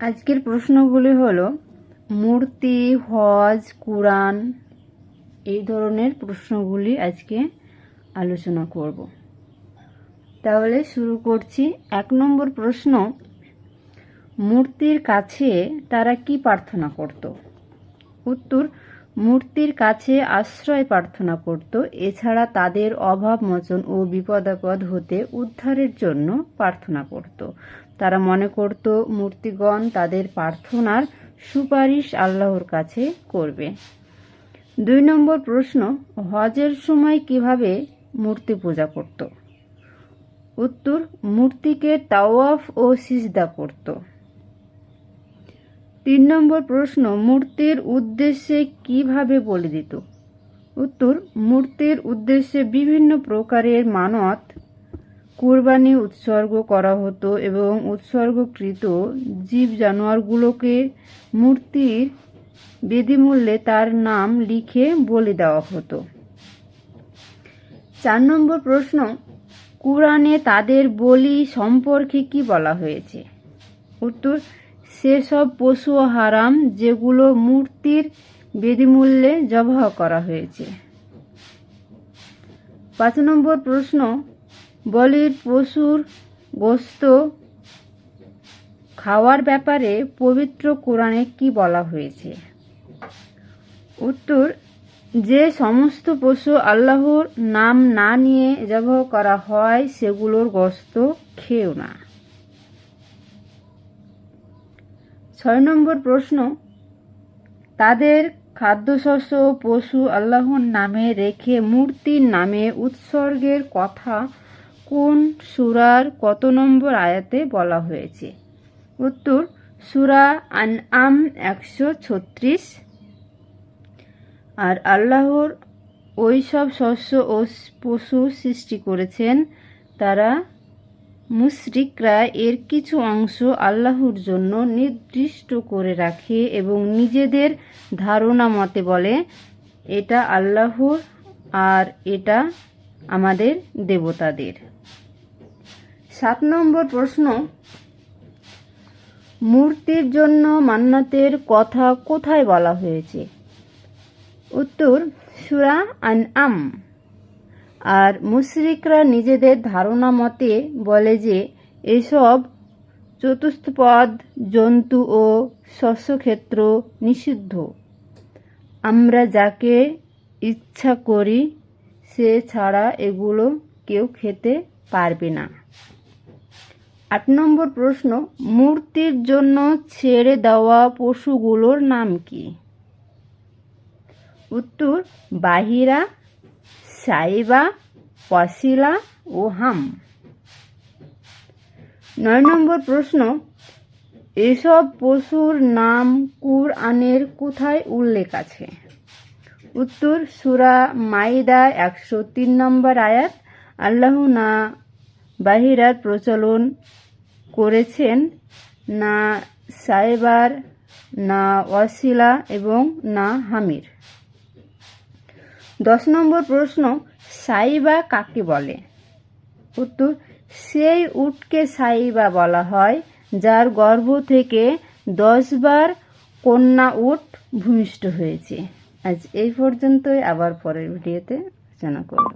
আজকের প্রশ্নগুলি হলো, মূর্তি, হজ, কোরআন এই ধরনের প্রশ্নগুলি আজকে আলোচনা করব। তাহলে শুরু করছি। এক নম্বর প্রশ্ন, মূর্তির কাছে তারা কি প্রার্থনা করত? উত্তর, মূর্তির কাছে আশ্রয় প্রার্থনা করত। এছাড়া তাদের অভাব মোচন ও বিপদাপদ হতে উদ্ধারের জন্য প্রার্থনা করত। তারা মনে করত মূর্তিগণ তাদের প্রার্থনার সুপারিশ আল্লাহর কাছে করবে। দুই নম্বর প্রশ্ন, হজের সময় কীভাবে মূর্তি পূজা করত? উত্তর, মূর্তিকে তাওয়াফ ও সিজদা করত। তিন নম্বর প্রশ্ন, মূর্তির উদ্দেশ্যে কীভাবে বলে দিত? উত্তর, মূর্তির উদ্দেশ্যে বিভিন্ন প্রকারের মানত কুরবানি উৎসর্গ করা হতো এবং উৎসর্গকৃত জীব জানোয়ারগুলোকে মূর্তির বিধিমূল্যে তার নাম লিখে বলে দেওয়া হতো। চার নম্বর প্রশ্ন, কুরআনে তাদের বলি সম্পর্কে কি বলা হয়েছে? উত্তর, সেসব পশু হারাম যেগুলো মূর্তির বিধিমূল্যে জবাহ করা হয়েছে। পাঁচ নম্বর প্রশ্ন বলির পশুর গোস্ত খাওয়ার ব্যাপারে পবিত্র কোরআনে কি বলা হয়েছে? উত্তর, যে সমস্ত পশু আল্লাহর নাম না নিয়ে জবাহ করা হয়, সেগুলোর গোস্ত খেও না। ছয় নম্বর প্রশ্ন, তাদের খাদ্যশস্য পশু আল্লাহর নামে রেখে মূর্তির নামে উৎসর্গের কথা কোন সুরার কত নম্বর আয়াতে বলা হয়েছে? উত্তর, সুরা আন আম একশো ছত্রিশ। আর আল্লাহর ওই সব শস্য ও পশু সৃষ্টি করেছেন তারা মুশরিকরা। এর কিছু অংশ আল্লাহর জন্য নির্দিষ্ট করে রাখে এবং নিজেদের ধারণা মতে বলে, এটা আল্লাহর আর এটা আমাদের দেবতাদের। সাত নম্বর প্রশ্ন, মূর্তির জন্য মান্নাতের কথা কোথায় বলা হয়েছে? উত্তর, সুরা আন আম আর মুশরিকরা নিজেদের ধারণা মতে বলে যে, এসব চতুষ্পদ, জন্তু ও শস্যক্ষেত্র নিষিদ্ধ। আমরা যাকে ইচ্ছা করি সে ছাড়া এগুলো কেউ খেতে পারবে না। আট নম্বর প্রশ্ন, মূর্তির জন্য ছেড়ে দেওয়া পশুগুলোর নাম কি? উত্তর, বাহিরা, সাইবা ওয়াসিলা ও হাম। নয় নম্বর প্রশ্ন, এসব পশুর নাম কুরআনের কোথায় উল্লেখ আছে? উত্তর সুরা মাইদা একশো তিন নম্বর আয়াত। আল্লাহ না বাহিরার প্রচলন করেছেন, না সাইবার, না ওয়াসিলা এবং না হামির। দশ নম্বর প্রশ্ন, সাইবা কাকে বলে? উত্তর, সেই উটকে সাইবা বলা হয়, যার গর্ভ থেকে দশবার কন্যা উট ভূমিষ্ঠ হয়েছে। আজ এই পর্যন্তই আবার পরের ভিডিওতে আলোচনা করব।